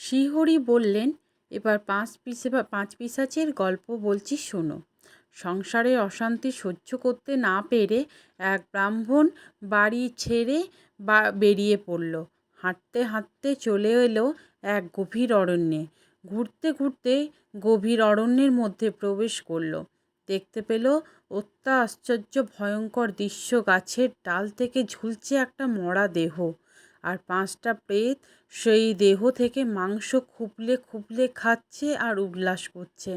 শ্রীহরি বললেন, এবার পাঁচ পিসে পাঁচ পিসাচের গল্প বলছি, শোনো। সংসারে অশান্তি সহ্য করতে না পেরে এক ব্রাহ্মণ বাড়ি ছেড়ে বা বেরিয়ে পড়ল। হাঁটতে হাঁটতে চলে এলো এক গভীর অরণ্যে। ঘুরতে ঘুরতে গভীর অরণ্যের মধ্যে প্রবেশ করল। দেখতে পেল অত্যা আশ্চর্য ভয়ঙ্কর দৃশ্য। গাছের ডাল থেকে ঝুলছে একটা মরা দেহ। আর পাঁচটা প্রেত সেই দেহ থেকে মাংস খুবলে খুবলে খাচ্ছে আর উল্লাস করছে।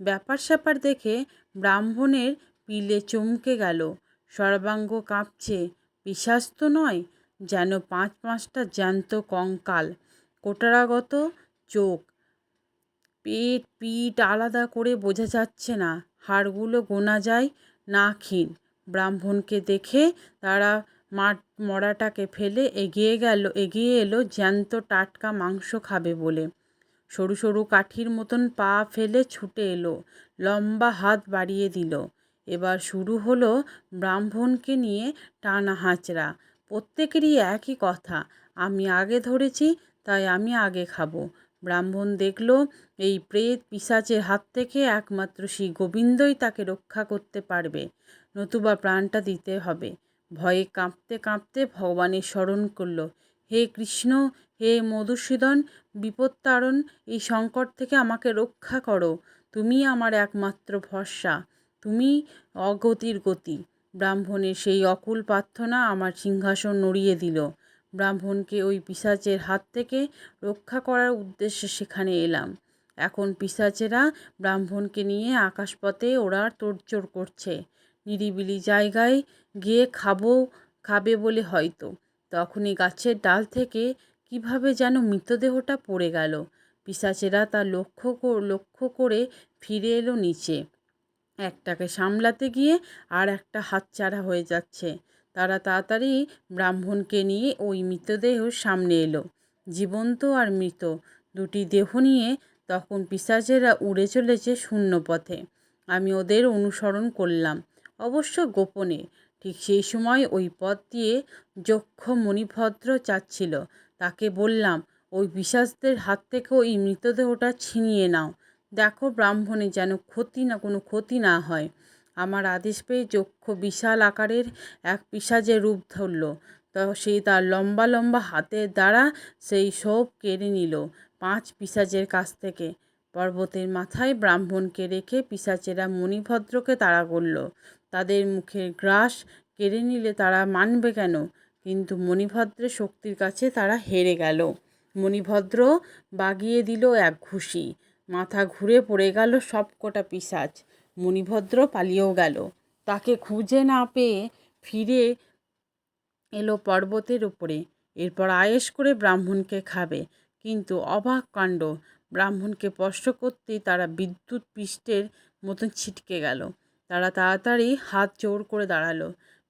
ব্যাপার স্যাপার দেখে ব্রাহ্মণের পিলে চমকে গেল। সর্বাঙ্গ কাঁপছে। পিশাচ তো নয়, যেন পাঁচ পাঁচটা জ্যান্ত কঙ্কাল, কোটারাগত চোখ। পেট পিঠ আলাদা করে বোঝা যাচ্ছে না। হাড়গুলো গোনা যায় না ক্ষীণ ব্রাহ্মণকে দেখে তারা মাঠ মরাটাকে ফেলে এগিয়ে গেল, এগিয়ে এলো, জ্যান্ত টাটকা মাংস খাবে বলে। সরু সরু কাঠির মতন পা ফেলে ছুটে এলো, লম্বা হাত বাড়িয়ে দিল। এবার শুরু হলো ব্রাহ্মণকে নিয়ে টানা হাঁচড়া। প্রত্যেকেরই একই কথা, আমি আগে ধরেছি, তাই আমি আগে খাব। ব্রাহ্মণ দেখল, এই প্রেত পিসাচের হাত থেকে একমাত্র শ্রী গোবিন্দই তাকে রক্ষা করতে পারবে। নতুবা প্রাণটা দিতে হবে। ভয়ে কাঁপতে কাঁপতে ভগবানের স্মরণ করল, হে কৃষ্ণ, হে মধুসূদন, বিপত্তারণ, এই সংকট থেকে আমাকে রক্ষা করো। তুমি আমার একমাত্র ভরসা। তুমি অগতির গতি। ব্রাহ্মণের সেই অকুল প্রার্থনা আমার সিংহাসন নড়িয়ে দিল। ব্রাহ্মণকে ওই পিসাচের হাত থেকে রক্ষা করার উদ্দেশ্যে সেখানে এলাম। এখন পিসাচেরা ব্রাহ্মণকে নিয়ে আকাশপথে ওরা তোড়জোড় করছে। নিরিবিলি জায়গায় গিয়ে খাব, খাবে বলে হয়তো। তখনই গাছের ডাল থেকে কীভাবে যেন মৃতদেহটা পড়ে গেল। পিসাচেরা তা লক্ষ্য লক্ষ্য করে ফিরে এলো নিচে। একটাকে সামলাতে গিয়ে আর একটা হাতছাড়া হয়ে যাচ্ছে। তারা তাড়াতাড়ি ব্রাহ্মণকে নিয়ে ওই মৃতদেহ সামনে এলো। জীবন্ত আর মৃত, দুটি দেহ নিয়ে তখন পিসাচেরা উড়ে চলেছে শূন্য পথে আমি ওদের অনুসরণ করলাম। অবশ্য গোপনে। ঠিক সেই সময় ওই পথ দিয়ে যক্ষ মণিভদ্র চাচ্ছিল। তাকে বললাম, ওই পিসাচদের হাত থেকে ওই মৃতদেহটা ছিনিয়ে নাও। দেখো ব্রাহ্মণের যেন ক্ষতি না, কোনো ক্ষতি না হয়। আমার আদেশ পেয়ে যক্ষ বিশাল আকারের এক পিসাজের রূপ ধরল। তো সেই তার লম্বা লম্বা হাতের দ্বারা সেই সব কেড়ে নিল পাঁচ পিসাজের কাছ থেকে। পর্বতের মাথায় ব্রাহ্মণকে রেখে পিসাচেরা মণিভদ্রকে তাড়া করল। তাদের মুখের গ্রাস কেড়ে নিলে তারা মানবে কেন? কিন্তু মণিভদ্রের শক্তির কাছে তারা হেরে গেল। মণিভদ্র বাগিয়ে দিল এক ঘুষি। মাথা ঘুরে পড়ে গেল সব কটা পিসাচ। মণিভদ্র পালিয়েও গেল। তাকে খুঁজে না পেয়ে ফিরে এলো পর্বতের উপরে। এরপর আয়েস করে ব্রাহ্মণকে খাবে। কিন্তু অবাক কাণ্ড। ব্রাহ্মণকে স্পর্শ করতেই তারা বিদ্যুৎ পৃষ্ঠের মতন ছিটকে গেল। তারা তাড়াতাড়ি হাত জোর করে দাঁড়াল।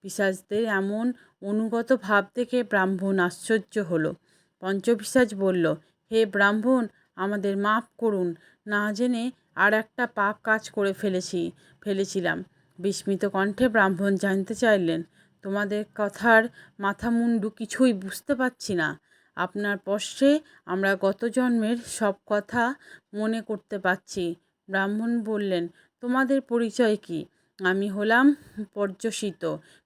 পিসাজদের এমন অনুগত ভাব দেখে ব্রাহ্মণ আশ্চর্য হলো। পঞ্চপিসাজ বলল, হে ব্রাহ্মণ, আমাদের মাফ করুন। না জেনে আর একটা পাপ কাজ করে ফেলেছি, ফেলেছিলাম। বিস্মিত কণ্ঠে ব্রাহ্মণ জানতে চাইলেন, তোমাদের কথার মাথা মুন্ডু কিছুই বুঝতে পারছি না। আপনার পশ্চে আমরা গত জন্মের সব কথা মনে করতে পারছি। ব্রাহ্মণ বললেন তোমাদের পরিচয় কি? আমি হলাম পর্যসিত।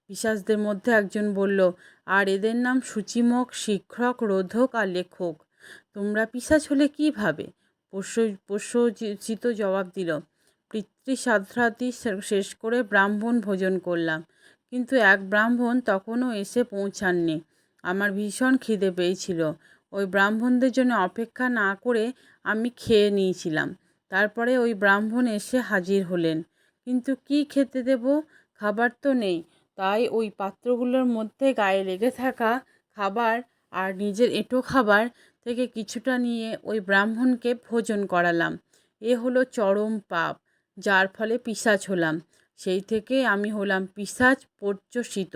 পিসাসদের মধ্যে একজন বলল, আর এদের নাম সূচিমক শিক্ষক, রোধক আর লেখক। তোমরা পিসাচ হলে কীভাবে? পোষ্য পোষ্যচিত জবাব দিল পিতৃ সাধ্রাতি শেষ করে ব্রাহ্মণ ভোজন করলাম। কিন্তু এক ব্রাহ্মণ তখনও এসে পৌঁছাননি। আমার ভীষণ খিদে পেয়েছিল। ওই ব্রাহ্মণদের জন্য অপেক্ষা না করে আমি খেয়ে নিয়েছিলাম। তারপরে ওই ব্রাহ্মণ এসে হাজির হলেন। কিন্তু কি খেতে দেব? খাবার তো নেই। তাই ওই পাত্রগুলোর মধ্যে গায়ে লেগে থাকা খাবার আর নিজের এঁটো খাবার থেকে কিছুটা নিয়ে ওই ব্রাহ্মণকে ভোজন করালাম। এ হলো চরম পাপ, যার ফলে পিসাচ হলাম। সেই থেকে আমি হলাম পিসাচ পর্যসিত।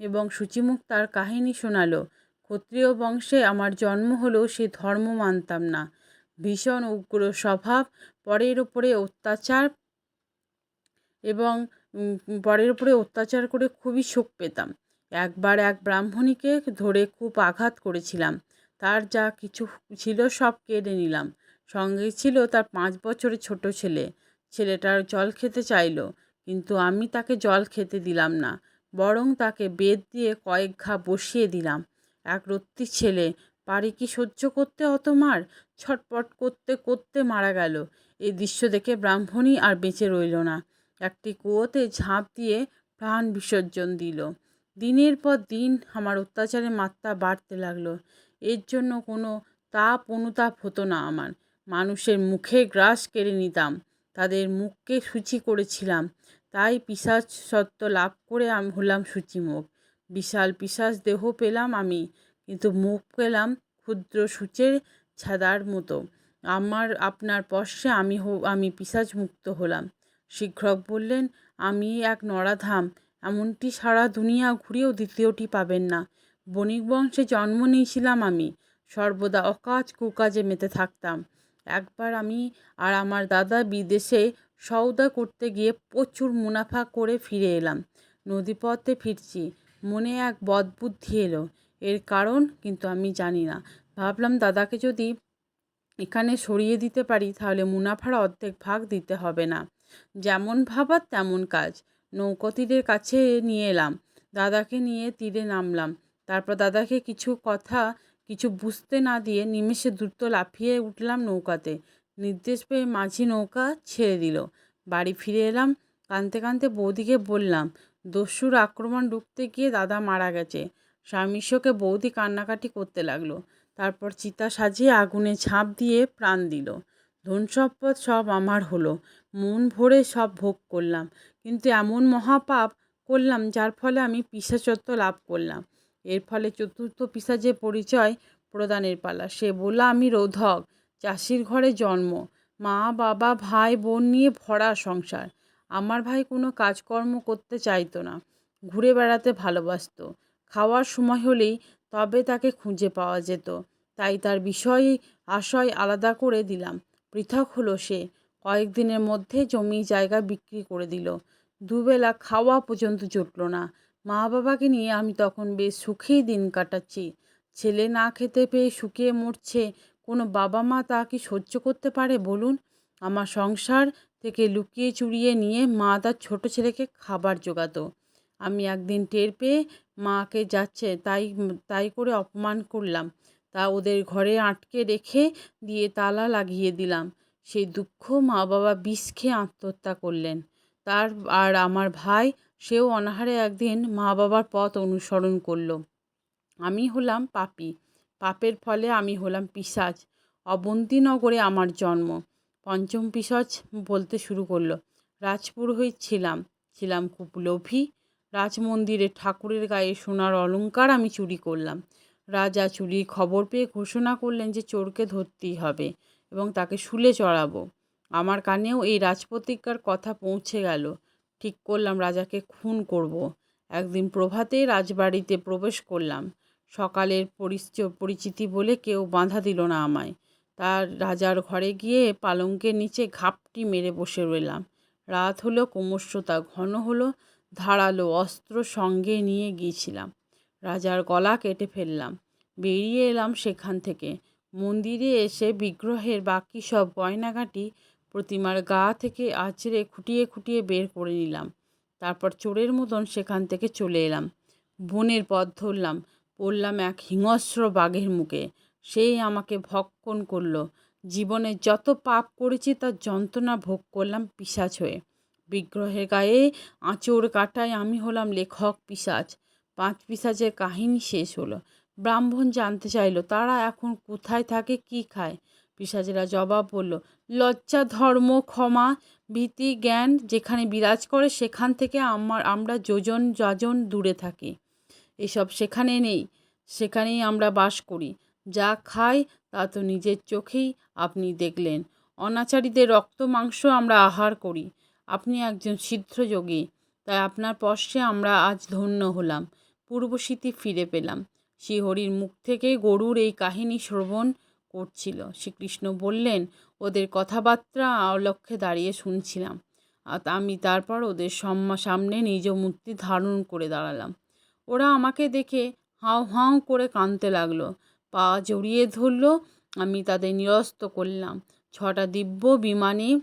এবং সূচিমুখ তার কাহিনী শোনালো। ক্ষত্রিয় বংশে আমার জন্ম হলেও সে ধর্ম মানতাম না। ভীষণ উগ্র স্বভাব, পরের ওপরে অত্যাচার এবং পরের উপরে অত্যাচার করে খুবই শোক পেতাম। একবার এক ব্রাহ্মণীকে ধরে খুব আঘাত করেছিলাম। তার যা কিছু ছিল সব কেড়ে নিলাম। সঙ্গে ছিল তার পাঁচ বছরের ছোট ছেলে। ছেলেটার জল খেতে চাইলো, কিন্তু আমি তাকে জল খেতে দিলাম না। বরং তাকে বেত দিয়ে কয়েক ঘা বসিয়ে দিলাম। এক রত্তির ছেলে পারি কি সহ্য করতে অত মার ছটপট করতে করতে মারা গেল। এই দৃশ্য দেখে ব্রাহ্মণী আর বেঁচে রইল না। একটি কুয়োতে ঝাঁপ দিয়ে প্রাণ বিসর্জন দিল। দিনের পর দিন আমার অত্যাচারের মাত্রা বাড়তে লাগল। এর জন্য কোনো তাপ অনুতাপ হতো না আমার। মানুষের মুখে গ্রাস কেড়ে নিতাম। তাদের মুখকে সূচি করেছিলাম। তাই পিসাচ সত্ত্ব লাভ করে আমি হলাম সূচিমুখ বিশাল পিসাচ দেহ পেলাম আমি। কিন্তু মুখ পেলাম ক্ষুদ্র সূচের ছাদার মতো। আমার, আপনার পশ্বে আমি হো, আমি পিসাচ মুক্ত হলাম। শিক্ষক বললেন, আমি এক নরাধাম এমনটি সারা দুনিয়া ঘুরেও দ্বিতীয়টি পাবেন না। বণিক বংশে জন্ম নিয়েছিলাম আমি, সর্বদা অকাজ কুকাজে মেতে থাকতাম। একবার আমি আর আমার দাদা বিদেশে সওদা করতে গিয়ে প্রচুর মুনাফা করে ফিরে এলাম। নদীপথে ফিরছি। মনে এক বদবুদ্ধি এলো। এর কারণ কিন্তু আমি জানি না। ভাবলাম দাদাকে যদি এখানে সরিয়ে দিতে পারি, তাহলে মুনাফার অর্ধেক ভাগ দিতে হবে না। যেমন ভাবার তেমন কাজ। নৌকতীদের কাছে নিয়ে এলাম। দাদাকে নিয়ে তীরে নামলাম। তারপর দাদাকে কিছু কথা, কিছু বুঝতে না দিয়ে নিমেষে দ্রুত লাফিয়ে উঠলাম নৌকাতে। নির্দেশ পেয়ে মাঝি নৌকা ছেড়ে দিল। বাড়ি ফিরে এলাম। কাঁদতে কাঁদতে বৌদিকে বললাম, দস্যুর আক্রমণ রুখতে গিয়ে দাদা মারা গেছে। স্বামী শোকে বৌদি কান্নাকাটি করতে লাগল। তারপর চিতা সাজিয়ে আগুনে ঝাঁপ দিয়ে প্রাণ দিল। ধন সম্পদ সব আমার হলো। মন ভরে সব ভোগ করলাম। কিন্তু এমন মহাপাপ করলাম যার ফলে আমি পিসাচত্ব লাভ করলাম। এর ফলে চতুর্থ পিসাজের পরিচয় প্রদানের পালা। সে বলল, আমি রোধক, চাষির ঘরে জন্ম। মা, বাবা, ভাই, বোন নিয়ে ভরা সংসার। আমার ভাই কোনো কাজকর্ম করতে চাইতো না। ঘুরে বেড়াতে ভালোবাসত। খাওয়ার সময় হলেই তবে তাকে খুঁজে পাওয়া যেত। তাই তার বিষয়, আশয় আলাদা করে দিলাম। পৃথক হলো সে। কয়েকদিনের মধ্যে জমি জায়গা বিক্রি করে দিল। দুবেলা খাওয়া পর্যন্ত জুটল না। মা বাবাকে নিয়ে আমি তখন বেশ সুখেই দিন কাটাচ্ছি। ছেলে না খেতে পেয়ে শুকিয়ে মরছে। কোনো বাবা মা তা কি সহ্য করতে পারে বলুন? আমার সংসার থেকে লুকিয়ে চুরিয়ে নিয়ে মা তার ছোটো ছেলেকে খাবার জোগাতো। আমি একদিন টের পেয়ে মাকে যাচ্ছে, তাই তাই করে অপমান করলাম। তা ওদের ঘরে আটকে রেখে দিয়ে তালা লাগিয়ে দিলাম। সেই দুঃখ মা বাবা বিষ খেয়ে আত্মহত্যা করলেন। তার আর আমার ভাই, সেও অনাহারে একদিন মা বাবার পথ অনুসরণ করল। আমি হলাম পাপি। পাপের ফলে আমি হলাম পিসাজ অবন্তীনগরে আমার জন্ম। পঞ্চম পিসাজ বলতে শুরু করল। রাজপুরোহিত ছিলাম। ছিলাম খুব লোভী রাজমন্দিরে ঠাকুরের গায়ে সোনার অলঙ্কার আমি চুরি করলাম। রাজা চুরির খবর পেয়ে ঘোষণা করলেন যে চোরকে ধরতেই হবে এবং তাকে শুলে চড়াবো। আমার কানেও এই রাজপ্রতিজ্ঞার কথা পৌঁছে গেল। ঠিক করলাম, রাজাকে খুন করব। একদিন প্রভাতে রাজবাড়িতে প্রবেশ করলাম। সকালের পরিচিতি বলে কেউ বাঁধা দিল না আমায়। তার রাজার ঘরে গিয়ে পালঙ্কের নিচে ঘাপটি মেরে বসে রইলাম। রাত হলো ক্রমশতা ঘন হলো। ধারালো অস্ত্র সঙ্গে নিয়ে গিয়েছিলাম। রাজার গলা কেটে ফেললাম। বেরিয়ে এলাম সেখান থেকে। মন্দিরে এসে বিগ্রহের বাকি সব গয়নাগাটি প্রতিমার গা থেকে আছড়ে খুঁটিয়ে খুঁটিয়ে বের করে নিলাম। তারপর চোরের মতন সেখান থেকে চলে এলাম। বনের পথ ধরলাম। পড়লাম এক হিংস্র বাঘের মুখে। সেই আমাকে ভক্ষণ করল। জীবনে যত পাপ করেছি তার যন্ত্রণা ভোগ করলাম পিসাচ হয়ে। বিগ্রহের গায়ে আঁচড় কাটায় আমি হলাম লেখক পিসাচ। পাঁচ পিসাচের কাহিনী শেষ হলো। ব্রাহ্মণ জানতে চাইলো, তারা এখন কোথায় থাকে, কি খায়? পিসাচেরা জবাব বলল, লজ্জা, ধর্ম, ক্ষমা, ভীতি, জ্ঞান, যেখানে বিরাজ করে সেখান থেকে আমার, আমরা যোজন যজন দূরে থাকি। এসব সেখানে নেই, সেখানেই আমরা বাস করি। যা খাই, তা তো নিজের চোখেই আপনি দেখলেন। অনাচারীদের রক্ত মাংস আমরা আহার করি। আপনি একজন সিদ্ধযোগী তাই আপনার পশ্চে আমরা আজ ধন্য হলাম পূর্বস্মৃতি ফিরে পেলাম। শ্রীহরির মুখ থেকে গরুর এই কাহিনী শ্রবণ করছিল। শ্রীকৃষ্ণ বললেন, ওদের কথাবার্তা অলক্ষ্যে দাঁড়িয়ে শুনছিলাম। আর আমি তারপর ওদের সম্মা, সামনে নিজ মূর্তি ধারণ করে দাঁড়ালাম। ওরা আমাকে দেখে হাউ হাউ করে কাঁদতে লাগল। পা জড়িয়ে ধরল, আমি তাদের নিরস্ত করলাম। ছটা দিব্য বিমানে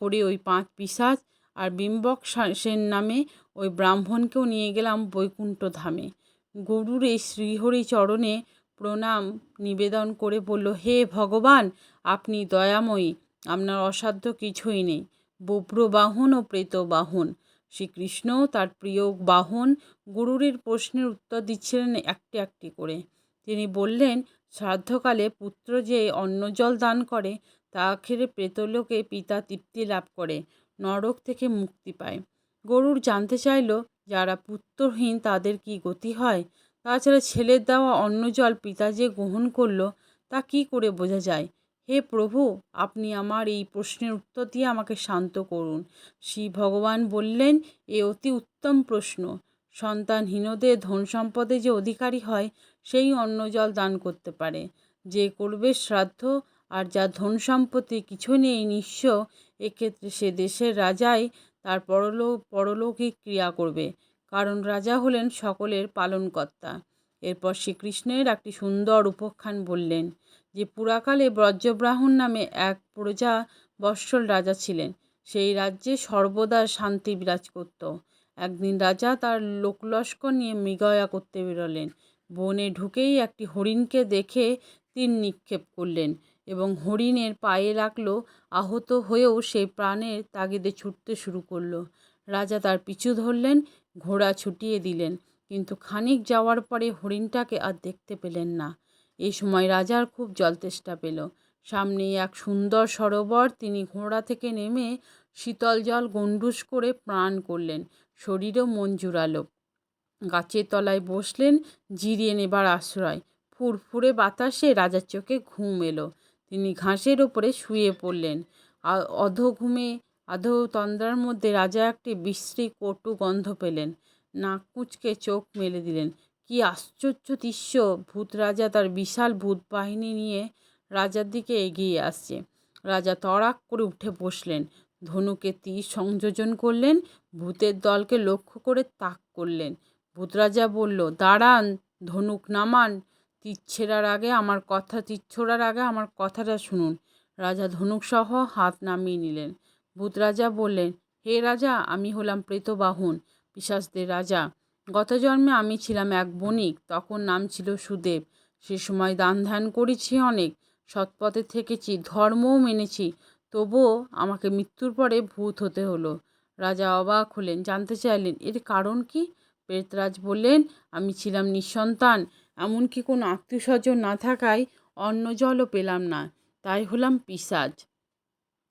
করে ওই পাঁচ পিশাচ আর বিম্বক সেন নামে ওই ব্রাহ্মণকেও নিয়ে গেলাম বৈকুণ্ঠ ধামে। গরুর এই শ্রীহরি চরণে প্রণাম, নিবেদন করে বলল, হে ভগবান, আপনি দয়াময়ী, আপনার অসাধ্য কিছুই নেই। বব্র বাহন ও প্রেত বাহন, শ্রীকৃষ্ণ তার প্রিয় বাহন গরুরের প্রশ্নের উত্তর দিচ্ছিলেন একটি একটি করে। তিনি বললেন, শ্রাদ্ধকালে পুত্র যে অন্ন জল দান করে তা খেলে প্রেতলোকে পিতা তৃপ্তি লাভ করে, নরক থেকে মুক্তি পায়। গরুর জানতে চাইল, যারা পুত্রহীন তাদের কি গতি হয়? তাছাড়া ছেলের দেওয়া অন্ন জল পিতা যে গ্রহণ করল, তা কি করে বোঝা যায়? হে প্রভু, আপনি আমার এই প্রশ্নের উত্তর দিয়ে আমাকে শান্ত করুন। শ্রী ভগবান বললেন, এ অতি উত্তম প্রশ্ন। সন্তানহীনদের ধন সম্পদে যে অধিকারী হয়, সেই অন্ন জল দান করতে পারে। যে করবে শ্রাদ্ধ আর যার ধন সম্পত্তি কিছু নেই নিঃস্ব, এক্ষেত্রে সে দেশের রাজাই তার পরলোক পরলৌকিক ক্রিয়া করবে। কারণ রাজা হলেন সকলের পালনকর্তা। এরপর শ্রীকৃষ্ণের একটি সুন্দর উপখ্যান বললেন, যে পুরাকালে ব্রজব্রাহ্মণ নামে এক প্রজা বৎসল রাজা ছিলেন। সেই রাজ্যে সর্বদা শান্তি বিরাজ করত। একদিন রাজা তার লোকলস্কর নিয়ে মৃগয়া করতে বেরোলেন। বনে ঢুকেই একটি হরিণকে দেখে তীর নিক্ষেপ করলেন। এবং হরিণের পায়ে লাগল আহত হয়েও সেই প্রাণের তাগিদে ছুটতে শুরু করল। রাজা তার পিছু ধরলেন, ঘোড়া ছুটিয়ে দিলেন, কিন্তু খানিক যাওয়ার পরে হরিণটাকে আর দেখতে পেলেন না। এই সময় রাজার খুব জলতেষ্টা পেল। সামনেই এক সুন্দর সরোবর, তিনি ঘোড়া থেকে নেমে শীতল জল গণ্ডুস করে প্রাণ করলেন, শরীরও মন জুড়ালো। গাছের তলায় বসলেন, জিরিয়ে নেবার আশ্রয়। ফুরফুরে বাতাসে রাজার চোখে ঘুম এলো। তিনি ঘাসের ওপরে শুয়ে পড়লেন। অধ ঘুমে আধো তন্দ্রার মধ্যে রাজা একটি বিশ্রী কটু গন্ধ পেলেন। নাক কুঁচকে চোখ মেলে দিলেন। কি আশ্চর্য দৃশ্য! ভূত রাজা তার বিশাল ভূত বাহিনী নিয়ে রাজার দিকে এগিয়ে আসছে। রাজা তড়াক করে উঠে বসলেন। ধনুকে তীর সংযোজন করলেন। ভূতের দলকে লক্ষ্য করে তাক করলেন। ভূত রাজা বলল, দাঁড়ান, ধনুক নামান। ছেঁড়ার আগে, আমার কথা ছোড়ার আগে আমার কথাটা শুনুন। রাজা ধনুকসহ হাত নামিয়ে নিলেন। ভূত রাজা বললেন, হে রাজা, আমি হলাম প্রেতবাহন, পিশাচদের রাজা। গত জন্মে আমি ছিলাম এক বণিক, তখন নাম ছিল সুদেব। সে সময় দান ধ্যান করেছি অনেক, সৎপথে থেকেছি, ধর্মও মেনেছি। তবুও আমাকে মৃত্যুর পরে ভূত হতে হলো। রাজা অবাক হলেন, জানতে চাইলেন, এর কারণ কি? প্রেতরাজ বললেন, আমি ছিলাম নিঃসন্তান এমনকি কোনো আত্মীয় স্বজন না থাকায় অন্ন জলও পেলাম না, তাই হলাম পিসাজ।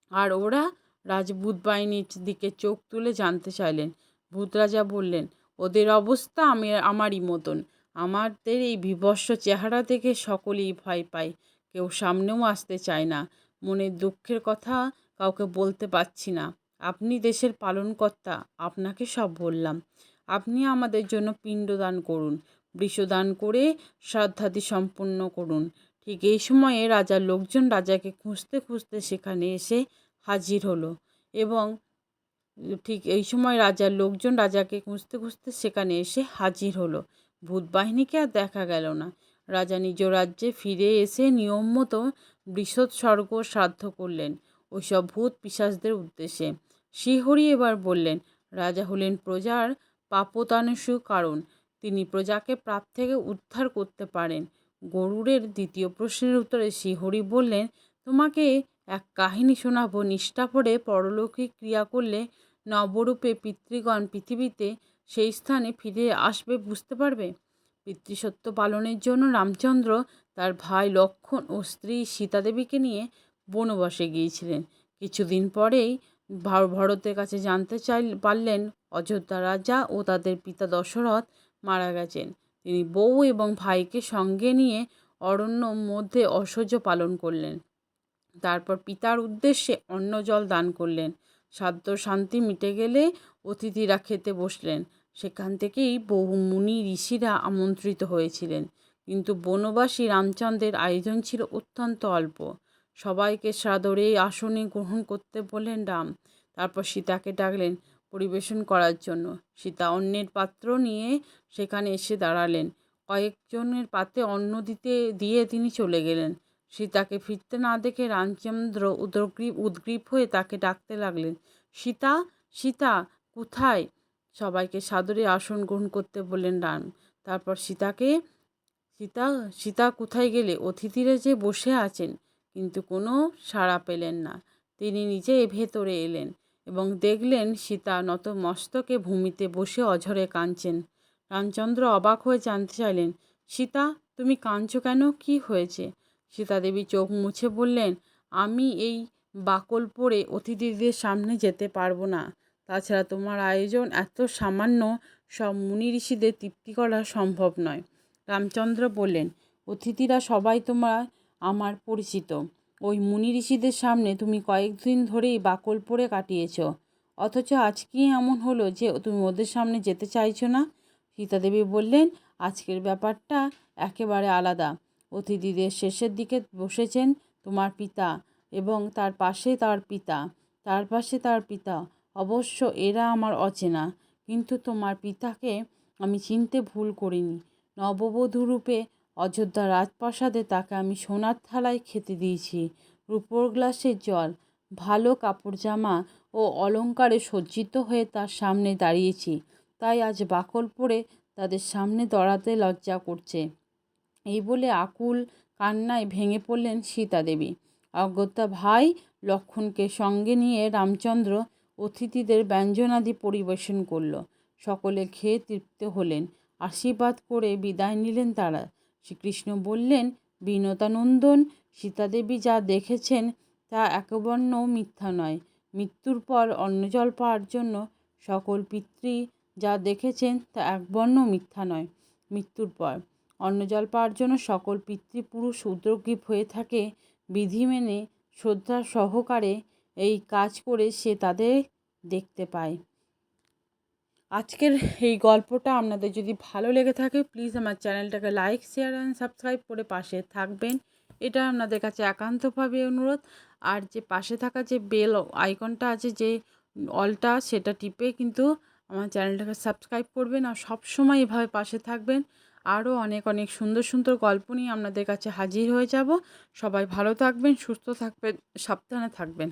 আর ওরা রাজভূত বাহিনীর দিকে চোখ তুলে জানতে চাইলেন। ভূত রাজা বললেন, ওদের অবস্থা আমি, আমারই মতন। আমাদের এই বিভৎস চেহারা দেখে সকলেই ভয় পায়। কেউ সামনেও আসতে চায় না। মনের দুঃখের কথা কাউকে বলতে পারছি না। আপনি দেশের পালনকর্তা, আপনাকে সব বললাম। আপনি আমাদের জন্য পিণ্ডদান করুন। বৃষদান করে শ্রাদ্ধাদি সম্পন্ন করুন। ঠিক এই সময়ে রাজার লোকজন রাজাকে খুঁজতে খুঁজতে সেখানে এসে হাজির হলো এবং ঠিক এই সময় রাজার লোকজন রাজাকে খুঁজতে খুঁজতে সেখানে এসে হাজির হলো। ভূত বাহিনীকে আর দেখা গেল না। রাজা নিজ রাজ্যে ফিরে এসে নিয়ম মতো বৃষৎসর্গ শ্রাদ্ধ করলেন ওইসব ভূত পিশাচদের উদ্দেশ্যে। শ্রীহরি এবার বললেন, রাজা হলেন প্রজার পাপতানুষু কারণ। তিনি প্রজাকে প্রাপ থেকে উদ্ধার করতে পারেন। গরুরের দ্বিতীয় প্রশ্নের উত্তরে শ্রীহরি বললেন, তোমাকে এক কাহিনী শোনাব। নিষ্ঠা পড়ে পরলৌকিক ক্রিয়া করলে নবরূপে পিতৃগণ পৃথিবীতে সেই স্থানে ফিরে আসবে, বুঝতে পারবে? পিতৃসত্য পালনের জন্য রামচন্দ্র তার ভাই লক্ষ্মণ ও স্ত্রী সীতাদেবীকে নিয়ে বনবাসে গিয়েছিলেন। কিছুদিন পরেই ভরতের কাছে জানতে চাই পারলেন অযোধ্যা রাজা ও তাদের পিতা দশরথ মারা গেছেন। তিনি বউ এবং ভাইকে সঙ্গে নিয়ে অরণ্য মধ্যে অসহ্য পালন করলেন। তারপর পিতার উদ্দেশ্যে অন্ন জল দান করলেন। সাধ্য শান্তি মিটে গেলে অতিথিরা খেতে বসলেন। সেখান থেকেই বহু মুনি ঋষিরা আমন্ত্রিত হয়েছিলেন। কিন্তু বনবাসী রামচন্দ্রের আয়োজন ছিল অত্যন্ত অল্প। সবাইকে সাদরে আসনে গ্রহণ করতে বললেন রাম। তারপর সীতাকে ডাকলেন পরিবেশন করার জন্য। সীতা অন্যের পাত্র নিয়ে সেখানে এসে দাঁড়ালেন। কয়েকজনের পাতে অন্ন দিতে, দিয়ে তিনি চলে গেলেন। সীতাকে ফিরতে না দেখে রামচন্দ্র উদ্গ্রীব উদ্গ্রীব হয়ে তাকে ডাকতে লাগলেন। সীতা সীতা, কোথায়? সবাইকে সাদরে আসন গ্রহণ করতে বললেন রাম। তারপর সীতাকে, সীতা সীতা কোথায় গেলে? অতিথিরা যে বসে আছেন, কিন্তু কোনো সাড়া পেলেন না। তিনি নিজে ভেতরে এলেন। এবং দেখলেন সীতা নত মস্তকে ভূমিতে বসে অঝরে কাঁদছেন। রামচন্দ্র অবাক হয়ে জানতে চাইলেন, সীতা, তুমি কাঁদছো কেন? কি হয়েছে? সীতা দেবী চোখ মুছে বললেন, আমি এই বাকল পরে অতিথিদের সামনে যেতে পারব না। তাছাড়া তোমার আয়োজন এত সামান্য, সব মুনি ঋষিদের তৃপ্তি করা সম্ভব নয়। রামচন্দ্র বললেন, অতিথিরা সবাই তোমার, আমার পরিচিত। ওই মুনি ঋষিদের সামনে তুমি কয়েকদিন ধরেই বাকল পরে কাটিয়েছ। অথচ আজকে এমন হলো যে তুমি ওদের সামনে যেতে চাইছো না। সীতাদেবী বললেন, আজকের ব্যাপারটা একেবারে আলাদা। অতিথিদের শেষের দিকে বসেছেন তোমার পিতা এবং তার পাশে তার পিতা। তার পাশে তার পিতা। অবশ্য এরা আমার অচেনা, কিন্তু তোমার পিতাকে আমি চিনতে ভুল করিনি। নববধূ রূপে অযোধ্যা রাজপ্রাসাদে তাকে আমি সোনার থালায় খেতে দিয়েছি। রূপোর গ্লাসের জল, ভালো কাপড় জামা ও অলঙ্কারে সজ্জিত হয়ে তার সামনে দাঁড়িয়েছি। তাই আজ বাকল পরে তাদের সামনে দাঁড়াতে লজ্জা করছে। এই বলে আকুল কান্নায় ভেঙে পড়লেন সীতা দেবী অগত্যা ভাই লক্ষণকে সঙ্গে নিয়ে রামচন্দ্র অতিথিদের ব্যঞ্জনাদি পরিবেশন করল। সকলে খেয়ে তৃপ্ত হলেন। আশীর্বাদ করে বিদায় নিলেন তারা। শ্রীকৃষ্ণ বললেন বিনতানন্দন সীতাদেবী যা দেখেছেন তা একবর্ণ মিথ্যা নয়। মৃত্যুর পর অন্নজল পাওয়ার জন্য সকল পিতৃ যা দেখেছেন তা একবর্ণ মিথ্যা নয়। মৃত্যুর পর অন্নজল পাওয়ার জন্য সকল পিতৃপুরুষ উদ্রগ্রীব হয়ে থাকে, বিধি মেনে, শ্রদ্ধা সহকারে এই কাজ করে সে তাদের দেখতে পায়। আজকের এই গল্পটা আপনাদের যদি ভালো লেগে থাকে প্লিজ আমার চ্যানেলটাকে লাইক শেয়ার অ্যান্ড সাবস্ক্রাইব করে পাশে থাকবেন। এটা আপনাদের কাছে একান্তভাবে অনুরোধ। আর যে পাশে থাকা যে বেল আইকনটা আছে, যে অলটা, সেটা টিপে কিন্তু আমার চ্যানেলটাকে সাবস্ক্রাইব করবেন আর সবসময় এভাবে পাশে থাকবেন। আরও অনেক অনেক সুন্দর সুন্দর গল্প নিয়ে আপনাদের কাছে হাজির হয়ে যাব। সবাই ভালো থাকবেন, সুস্থ থাকবেন, সাবধানে থাকবেন।